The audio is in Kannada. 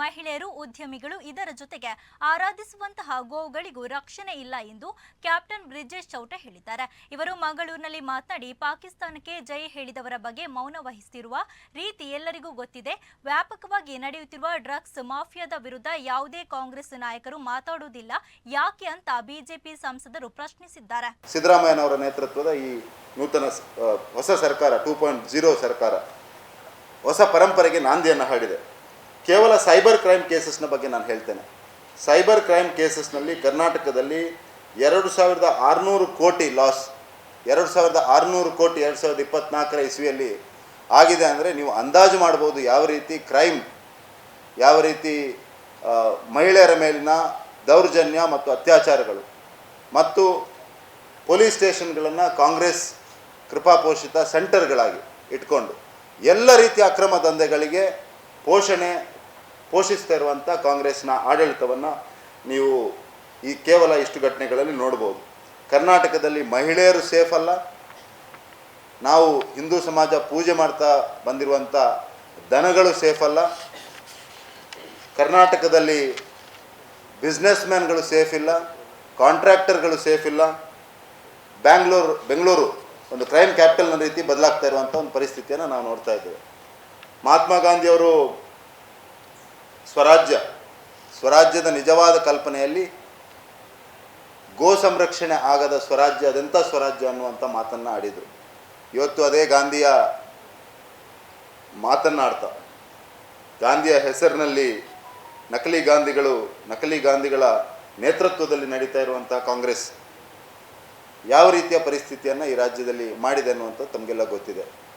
ಮಹಿಳೆಯರು, ಉದ್ಯಮಿಗಳು ಇದರ ಜೊತೆಗೆ ಆರಾಧಿಸುವಂತಹ ಗೋವುಗಳಿಗೂ ರಕ್ಷಣೆ ಇಲ್ಲ ಎಂದು ಕ್ಯಾಪ್ಟನ್ ಬ್ರಿಜೇಶ್ ಚೌಟ ಹೇಳಿದ್ದಾರೆ. ಇವರು ಮಂಗಳೂರಿನಲ್ಲಿ ಮಾತನಾಡಿ, ಪಾಕಿಸ್ತಾನಕ್ಕೆ ಜೈ ಹೇಳಿದವರ ಬಗ್ಗೆ ಮೌನ ವಹಿಸುತ್ತಿರುವ ರೀತಿ ಎಲ್ಲರಿಗೂ ಗೊತ್ತಿದೆ. ವ್ಯಾಪಕವಾಗಿ ನಡೆಯುತ್ತಿರುವ ಡ್ರಗ್ಸ್ ಮಾಫಿಯಾದ ವಿರುದ್ಧ ಯಾವುದೇ ಕಾಂಗ್ರೆಸ್ ನಾಯಕರು ಮಾತಾಡುವುದಿಲ್ಲ. ಯಾಕೆ ಅಂತ ಬಿಜೆಪಿ ಸಂಸದರು ಪ್ರಶ್ನಿಸಿದ್ದಾರೆ. ಸಿದ್ದರಾಮಯ್ಯನವರ ನೇತೃತ್ವದ ಈ ನೂತನ ಹೊಸ ಸರ್ಕಾರ, ಟೂ ಪಾಯಿಂಟ್ ಜೀರೋ ಸರ್ಕಾರ, ಹೊಸ ಪರಂಪರೆಗೆ ನಾಂದಿಯನ್ನು ಹಾಡಿದೆ. ಕೇವಲ ಸೈಬರ್ ಕ್ರೈಮ್ ಕೇಸಸ್ನ ಬಗ್ಗೆ ನಾನು ಹೇಳ್ತೇನೆ. ಸೈಬರ್ ಕ್ರೈಮ್ ಕೇಸಸ್ನಲ್ಲಿ ಕರ್ನಾಟಕದಲ್ಲಿ ಎರಡು ಸಾವಿರದ ಆರುನೂರು ಕೋಟಿ ಲಾಸ್, ಎರಡು ಸಾವಿರದ ಆರುನೂರು ಕೋಟಿ ಎರಡು ಸಾವಿರದ ಇಪ್ಪತ್ತ್ನಾಲ್ಕರ ಇಸ್ವಿಯಲ್ಲಿ ಆಗಿದೆ ಅಂದರೆ ನೀವು ಅಂದಾಜು ಮಾಡ್ಬೋದು ಯಾವ ರೀತಿ ಕ್ರೈಮ್, ಯಾವ ರೀತಿ ಮಹಿಳೆಯರ ಮೇಲಿನ ದೌರ್ಜನ್ಯ ಮತ್ತು ಅತ್ಯಾಚಾರಗಳು. ಮತ್ತು ಪೊಲೀಸ್ ಸ್ಟೇಷನ್ಗಳನ್ನು ಕಾಂಗ್ರೆಸ್ ಕೃಪಾಪೋಷಿತ ಸೆಂಟರ್ಗಳಾಗಿ ಇಟ್ಕೊಂಡು ಎಲ್ಲ ರೀತಿಯ ಅಕ್ರಮ ದಂಧೆಗಳಿಗೆ ಪೋಷಣೆ ಪೋಷಿಸ್ತಾ ಇರುವಂಥ ಕಾಂಗ್ರೆಸ್ನ ಆಡಳಿತವನ್ನು ನೀವು ಈ ಕೇವಲ ಇಷ್ಟು ಘಟನೆಗಳಲ್ಲಿ ನೋಡ್ಬೋದು. ಕರ್ನಾಟಕದಲ್ಲಿ ಮಹಿಳೆಯರು ಸೇಫ್ ಅಲ್ಲ. ನಾವು ಹಿಂದೂ ಸಮಾಜ ಪೂಜೆ ಮಾಡ್ತಾ ಬಂದಿರುವಂಥ ದನಗಳು ಸೇಫ್ ಅಲ್ಲ. ಕರ್ನಾಟಕದಲ್ಲಿ ಬಿಸ್ನೆಸ್ ಮ್ಯಾನ್ಗಳು ಸೇಫ್ ಇಲ್ಲ. ಕಾಂಟ್ರಾಕ್ಟರ್ಗಳು ಸೇಫ್ ಇಲ್ಲ. ಬ್ಯಾಂಗ್ಳೂರು, ಬೆಂಗಳೂರು ಒಂದು ಕ್ರೈಮ್ ಕ್ಯಾಪಿಟಲ್ನ ರೀತಿ ಬದಲಾಗ್ತಾ ಇರುವಂಥ ಒಂದು ಪರಿಸ್ಥಿತಿಯನ್ನು ನಾವು ನೋಡ್ತಾ ಇದ್ದೇವೆ. ಮಹಾತ್ಮ ಗಾಂಧಿಯವರು ಸ್ವರಾಜ್ಯ, ಸ್ವರಾಜ್ಯದ ನಿಜವಾದ ಕಲ್ಪನೆಯಲ್ಲಿ ಗೋ ಸಂರಕ್ಷಣೆ ಆಗದ ಸ್ವರಾಜ್ಯ, ಅದೆಂಥ ಸ್ವರಾಜ್ಯ ಅನ್ನುವಂಥ ಮಾತನ್ನು ಆಡಿದರು. ಇವತ್ತು ಅದೇ ಗಾಂಧಿಯ ಮಾತನ್ನಾಡ್ತಾ, ಗಾಂಧಿಯ ಹೆಸರಿನಲ್ಲಿ ನಕಲಿ ಗಾಂಧಿಗಳು, ನಕಲಿ ಗಾಂಧಿಗಳ ನೇತೃತ್ವದಲ್ಲಿ ನಡೀತಾ ಇರುವಂಥ ಕಾಂಗ್ರೆಸ್ ಯಾವ ರೀತಿಯ ಪರಿಸ್ಥಿತಿಯನ್ನು ಈ ರಾಜ್ಯದಲ್ಲಿ ಮಾಡಿದೆ ಅನ್ನುವಂಥದ್ದು ತಮಗೆಲ್ಲ ಗೊತ್ತಿದೆ.